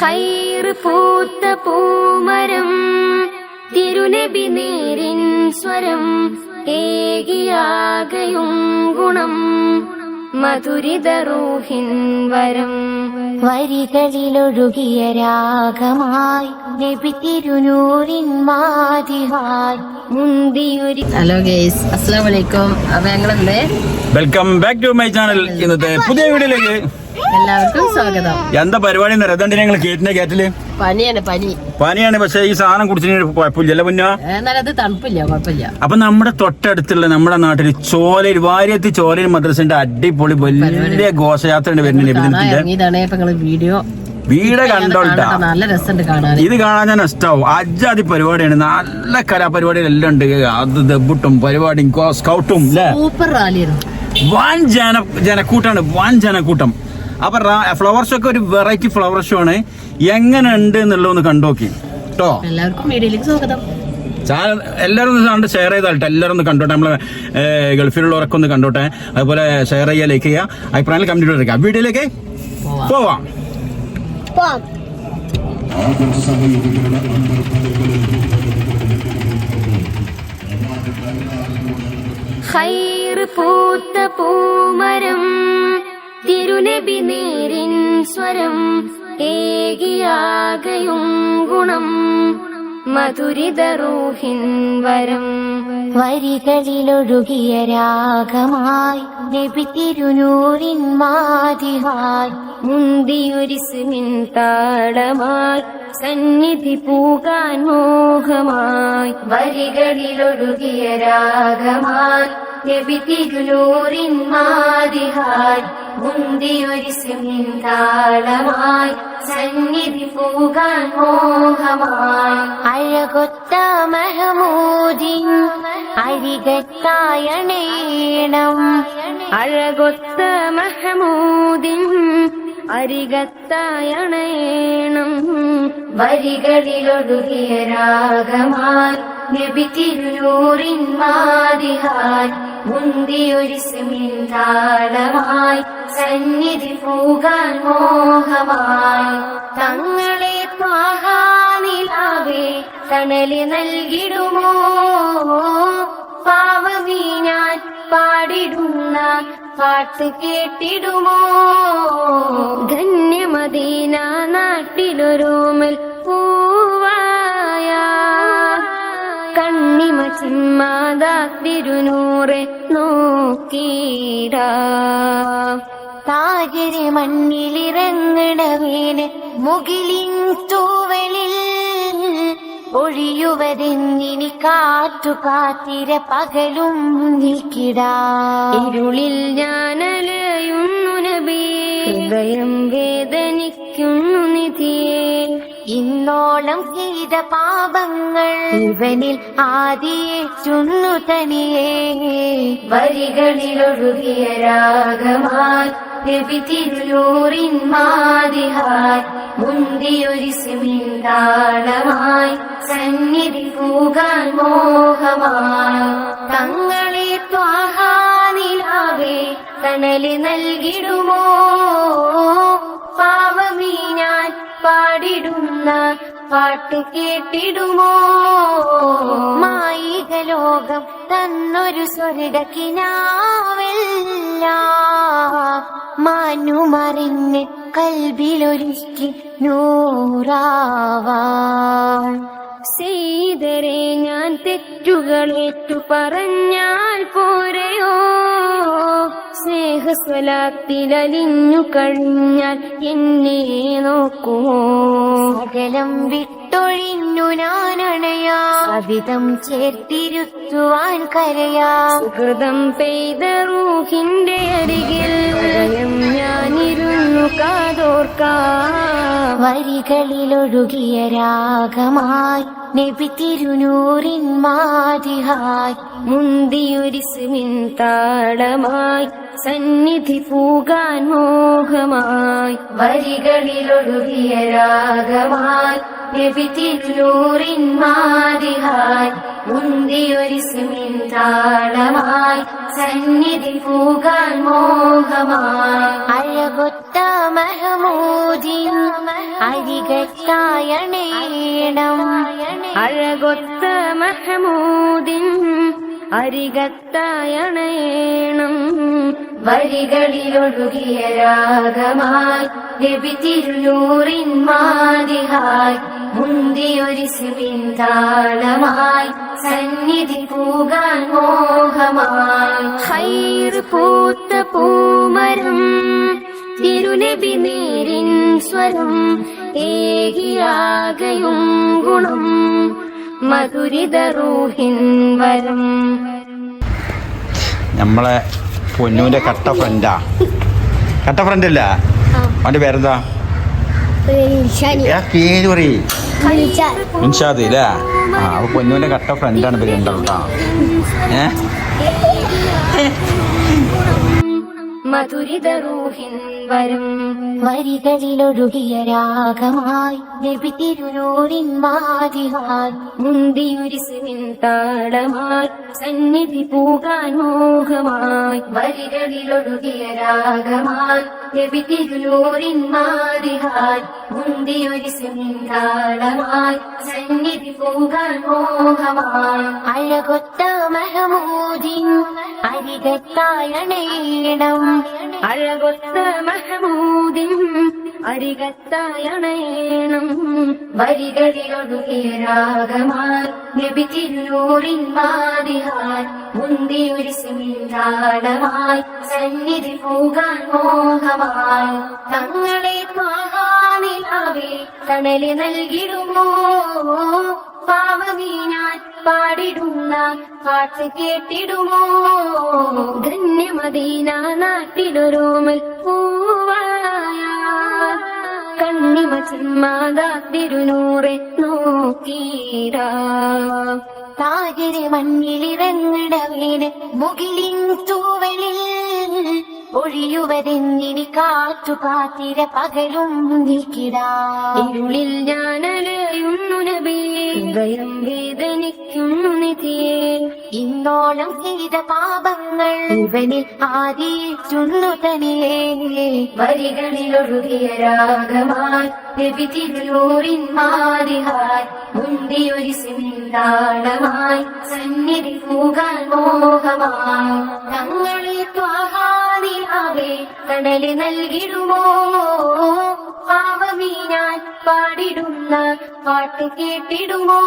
ഹൈറ് പൂത്ത പൂമരം തിരുനബി നേരിൻ സ്വരം ഏകിയാകയും ഗുണം മധുരിത റൂഹിൻ വരം. വരികളിലൊഴുകിയ രാഗമായി നബി തിരുനൂറിൻ മാതിഹായി മുന്തിയൊരി ഹലോ ഗേസ് അസ്സാം വലൈക്കും അപ്പൊ ഞങ്ങളെന്തേ? Welcome back to my channel ഇന്നത്തെ പുതിയ വീഡിയോയിലേക്ക് എല്ലാവർക്കും സ്വാഗതം. എന്താ പരിപാടി നിങ്ങൾ ഞങ്ങൾ കേറ്റിന്റെ കേറ്റിൽ പനിയാണ് പനി. പനിയാണ്. പക്ഷേ ഈ സാധനം കുടിച്ചിട്ട് കുഴപ്പമില്ലല്ലോ മുന്നോ എന്നാലും അത് തണുപ്പില്ല കുഴപ്പമില്ല. അപ്പൊ നമ്മുടെ തൊട്ടടുത്തുള്ള നമ്മുടെ നാട്ടിൽ ചോലയിൽ വാര്യത്ത് ചോലയിൽ മദ്രസിന്റെ അടിപൊളി വലിയ ഘോഷയാത്ര വരുന്നുണ്ട് വീഡിയോ വീട് കണ്ടോട്ടാ നല്ല രസമുണ്ട് കാണാൻ. ഇത് കാണാൻ ഞാൻ ഇഷ്ടാവും. അജാതി പരിപാടിയാണ്. നല്ല കലാപരിപാടികളെല്ലാം ഉണ്ട്. അത് ദബുട്ടും പരിപാടിയും സ്കൗട്ടും സൂപ്പർ റാലിയാണ്. വൻ ജന ജനക്കൂട്ടാണ്. വൻ ജനക്കൂട്ടം. അപ്പൊ ഫ്ലവർ ഷോ ഒക്കെ ഒരു വെറൈറ്റി ഫ്ലവർ ഷോ ആണ്. എങ്ങനെ ഉണ്ട് എന്നുള്ളതൊന്ന് കണ്ടോക്കി കേട്ടോ എല്ലാവർക്കും വീഡിയോയിലേക്ക് സ്വാഗതം. എല്ലാവരും ഒന്ന് കണ്ട് ഷെയർ ചെയ്താട്ടെ എല്ലാവരും ഒന്ന് കണ്ടോട്ടെ. നമ്മളെ ഗൾഫിലുള്ളവരൊക്കെ ഒന്ന് കണ്ടോട്ടെ. അതുപോലെ ഷെയർ ചെയ്യുക ലൈക്ക് ചെയ്യുക. അഭിപ്രായങ്ങൾ കമന്റ് എടുക്കുക വീഡിയോയിലേക്ക് പോവാം. ഹൈർ പൂത്ത പൂമരം തിരുനബി നേരിൻ സ്വരം ഏകിയാകയും ഗുണം. മധുരിത റൂഹിൻ വരം വരികളിലൊഴുകിയ രാഗമായി നബി തിരുനൂറിൻ മാതിഹായി മുന്തിയൊരിസ്മിൻ താളമായി സന്നിധി പൂകാൻ മോഹമായി വരികളിലൊഴുകിയ രാഗമായി നബി തിരുനൂറിൻ മാതിഹായി മുന്തിയൊരിസ്മിൻ സിന്താളമായി സന്നിധി പോകാൻ മോഹമായി. അഴകൊത്ത മഹമൂദിൻ അരികത്തായണേണം. അഴകൊത്ത മഹമൂദിൻ അരികത്തായണേണം. വരികളിലൊടുകിയ രാഗമായി നബി തിരുനൂറിൻ മാതിഹായി മുന്തിയൊരിസ്മിൻ സിമിന്താളമായി സന്നിധി പോകാൻ മോഹമായി. തങ്ങളെ പാഹാനിലാവേ തണൽ നൽകിടുമോ? പാവമീ ഞാൻ പാടിടുന്ന പാട്ട് കേട്ടിടുമോ? ധന്യമദീന നാട്ടിലൊരോമൽ പൂവായ ചിമ്മാതാ തിരുനൂറെ നോക്കീടാ താജര് മണ്ണിലിറങ്ങണവേന് മുകിലിൻ തൂവലിൽ ഒഴിയുവതെന്നിനി കാറ്റു കാത്തിര പകലും നിൽക്കിടാ. ഇരുളിൽ ഞാനലയുന്നു നബി. ഹൃദയം വേദനിക്കുന്നു നിധിയേ ഇന്നോളം ചെയ്ത പാപങ്ങൾ ഇവനിൽ ആദിയേറ്റുന്നു തനിയേ. വരികളിലൊഴുകിയ രാഗമായി നബി തിരുനൂറിൻ മാതിഹായി മുന്തിയൊരു സിമിന്താളമായി സന്നിധി പൂകാൻ മോഹമായി തങ്ങളെ ത്വാഹാനിലാവേ തണൽ നൽകിടുമോ? പാവമീ ഞാൻ പാടിടുന്ന പാട്ടു കേട്ടിടുമോ? മായിക ലോകം തന്നൊരു സ്വർഗക്കിനാവല്ല മാനുമറിഞ്ഞ് കൽബിലൊരുക്കി നൂറാവാൻ ചെയ്തരെ ഞാൻ തെറ്റുകളേറ്റു പറഞ്ഞാൽ പോരെയോ? സ്നേഹസ്വലാത്തിലലിഞ്ഞു കഴിഞ്ഞാൽ എന്നെ നോക്കുമോ സകലം വിട്ടൊഴിഞ്ഞു ഞാനണയാ കവിതം ചേർത്തിരുത്തുവാൻ കരയാ. സുഹൃതം പെയ്ത റൂഹിന്റെ അരികിൽ ഞാനിരു ഞാനിരുന്നു കാതോർക്കാം വരികളിലൊഴുകിയ രാഗമായി നബി തിരുനൂറിൻ മാതിഹായി മുന്തിയൊരിസുമിൻ താളമായി സന്നിധി പൂകാൻ മോഹമായി വരികളിലൊഴുകിയ രാഗമായി തിരുനൂറിൻ മാതിഹായി മുന്തിയൊരിസ്മിൻ താളമായി സന്നിധി പൂകാൻ മോഹമായി. അഴകൊത്ത മഹമൂദിൻ അരികത്തായണേണം അഴകൊത്ത മഹമൂദിൻ അരികത്തായണേണം വരികളിലൊഴുകിയ രാഗമായി തിരുനൂറിൻ മാതിഹായി. മുന്തിയൊരിസ്മിൻ താളമായി സന്നിധി പൂകാൻ മോഹമായി. ഹൈർ പൂത്ത പൂമരം തിരുനബി നേരിൻ സ്വരം ഏകിയാകയും ഗുണം. മധുരിത റൂഹിൻ വരം നമ്മളെ പൊന്നൂന്റെ കട്ട ഫ്രണ്ടാ? കട്ട ഫ്രണ്ട് അല്ല അവന്റെ പേരെന്താ? പേര് പറയ്. ഇൻഷാദ് അല്ലേ ആ അപ്പൊ പൊന്നൂന്റെ കട്ട ഫ്രണ്ടാണ് ഇവർ രണ്ടാളും ട്ടാ. ഏ? മധുരിത റൂഹിൻ വരം. വരികളിലൊഴുകിയ രാഗമായി നബി തിരുനൂറിൻ മുന്തിയുരിസിൻ താളമായി സന്നിധി പൂകാൻ മോഹമായി വരികളിലൊഴുകിയ രാഗമായി നബി തിരുനൂറിൻ മുന്തിയൊരു സിന്താളമായി സന്നിധി പോകാൻ മോഹമായി. അഴകൊത്ത മഹമൂദിൻ അരികത്തായണീണം അഴകൊത്ത മഹമൂദിൻ അരികത്തായണേണം. വരികളിലൊഴുകിയ രാഗമാർ നബി തിരുനൂറിൻ മാതിഹായി മുന്തിയൊരു സിന്താളമായി സന്നിധി പോകാൻ മോഹമായി. തങ്ങളെ പാകാനിലാവേ തണലി നൽകിടുമോ? പാവമീ ഞാൻ പാടിടുന്ന പാട്ട് കേട്ടിടുമോ? ധന്യമദീന നാട്ടിലൊരോമൽ പൂവായ കണ്ണിമ ചിന്മാതാ തിരുനൂറെ നോക്കീരാ താജര് മണ്ണിലിറങ്ങിട വീട് മുകിലിൻ തൂവലിൽ ഒഴിയുവതെന്നിനി കാറ്റു കാത്തിര പകലും നിൽക്കിടാ. ഇരുളിൽ ഞാൻ അലയുന്നു നബി ഹൃദയം വേദനിക്കുന്നു നിധിയെ. ഇന്നോളം ചെയ്ത പാപങ്ങൾ ഇവനിൽ ആദിച്ചുന്നു തനിയേ. വരികളിലൊഴുകിയ രാഗമായി തിരുനൂറിൻ മാതിഹായി മുന്തിയൊരു സിന്താളമായി സന്നിധി പോകാൻ മോഹമായി തങ്ങളെ ത്വാഹാദിയാവേ കടൽ നൽകിടുമോ? പാവമീ ഞാൻ പാടിടുന്ന പാട്ട് കേട്ടിടുമോ?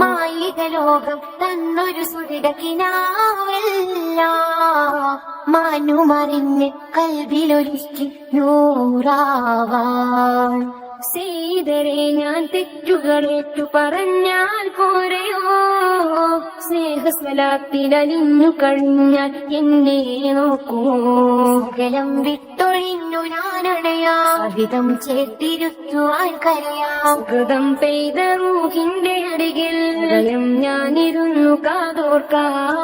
മായിക ലോകം തന്നൊരു സുരിടക്കിനാവല്ല മാനുമറിഞ്ഞ് കൽവിലൊരുക്കി നൂറാവാൻ സീതരെ ഞാൻ തെറ്റുകളേറ്റു പറഞ്ഞാൽ പോരയോ? സ്നേഹസ്വലാത്തിലലിഞ്ഞു കഴിഞ്ഞാൽ എന്നെ നോക്കൂ. ജലം വിട്ടൊഴിഞ്ഞു ഞാനണയാ. വിധം ചേർത്തിരുത്തുവാൻ കരയാം ഹൃദം പെയ്ത റൂഹിന്റെ അരികിൽ ഞാൻ ഞാനിരുന്നു കാതോർക്കാം.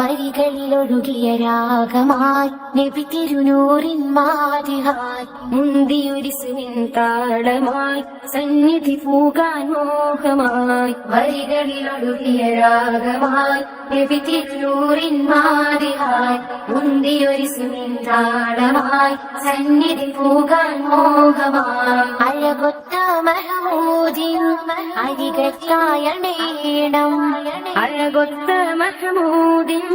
വരികളിലൊഴുകിയ രാഗമായി നബി തിരുനൂറിൻ മാതിഹായി മുന്തിയൊരു സിനിൻ താളമായി സന്നിധി പൂകാൻ മോഹമായി വരികളിലൊഴുകിയ രാഗമായി നബി തിരുനൂറിൻ മാതിഹായി മുന്തിയൊരു താളമായി സന്നിധി പൂകാൻ മോഹമായി അഴകൊത്ത മഹമൂദിൻ അരികത്തായണേണം അഴകൊത്ത മഹമൂദിൻ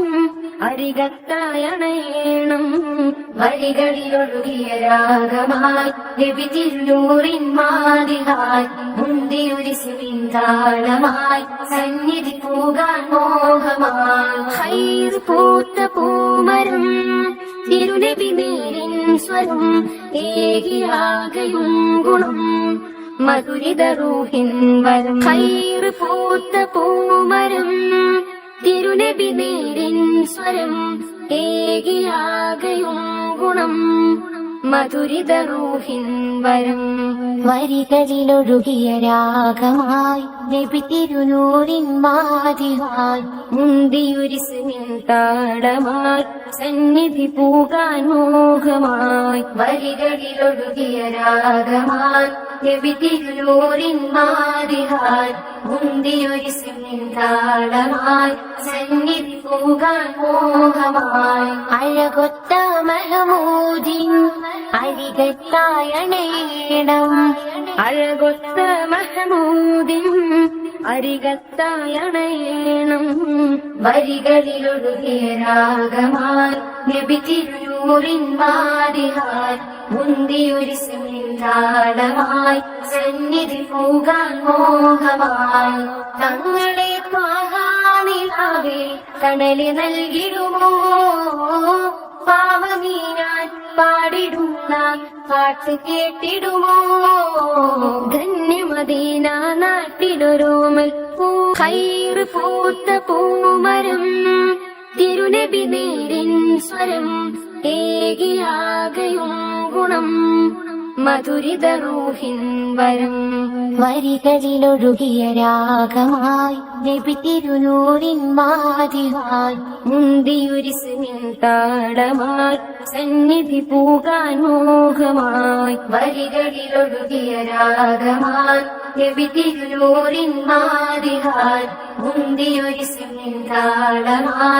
അരികത്തായണേണം വഴികളിലൊഴുകിയ രാഗമായി നബി തിരുനൂറിൻ മാതിഹായി മുന്തിയൊരു സുവിന്താളമായി സന്നിധി പോകാൻ മോഹമായി പോത്ത പൂമരം തിരുനബി നേരിൻ സ്വരം ഏകിയാകയും ഗുണം മധുരിത റൂഹിൻ വരം പൂത്ത പൂമരം തിരുനബി നേരിൻ സ്വരം ഏകിയാകയും ഗുണം. മധുരിത റൂഹിൻ വരം വരികളിലൊഴുകിയ രാഗമായി നബി തിരുനൂറിൻ മാതിഹായി മുന്തിയുരിസിനിൻ താളമായി സന്നിധി പൂകാൻ മോഹമായി. വരികളിലൊഴുകിയ രാഗമായി മുന്തിയൊരു താളമായി സന്നിധി പോകാൻ മോഹമായി. അഴകൊത്ത മഹമൂദിൻ അരികത്തായണേടം അഴകൊത്ത മഹമൂദിൻ അരികത്തായണയണം വരികളിലൊഴുകിയ രാഗമായി നബി മാതിഹായി മുന്തിയൊരു സന്നിധി പോകാൻ മോഹമായി. തങ്ങളെ പാകാനിലാവേ കടലി നൽകിടുമോ? പാവമീനാൻ പാടിടുന്ന പാട്ട് കേട്ടിടുമോ? ധന്യമദീന നാട്ടിലൊരോമൽ പൂ കൈറ് പൂത്ത പൂമരം തിരുനബി നേരിൻ സ്വരം ഏകിയാകയും ഗുണം മധുരിത റൂഹിൻ വരം. വരികളിലൊഴുകിയ രാഗമായി നബി തിരുനൂറിൻ മാതിഹായി മുന്തിയുരിസിനിൻ താളമായി സന്നിധി പൂകാൻ മോഹമായി. വരികളിലൊഴുകിയ രാഗമായി നബി തിരുനൂറിൻ മാതിഹായി മുന്തിയൊരു താളമായി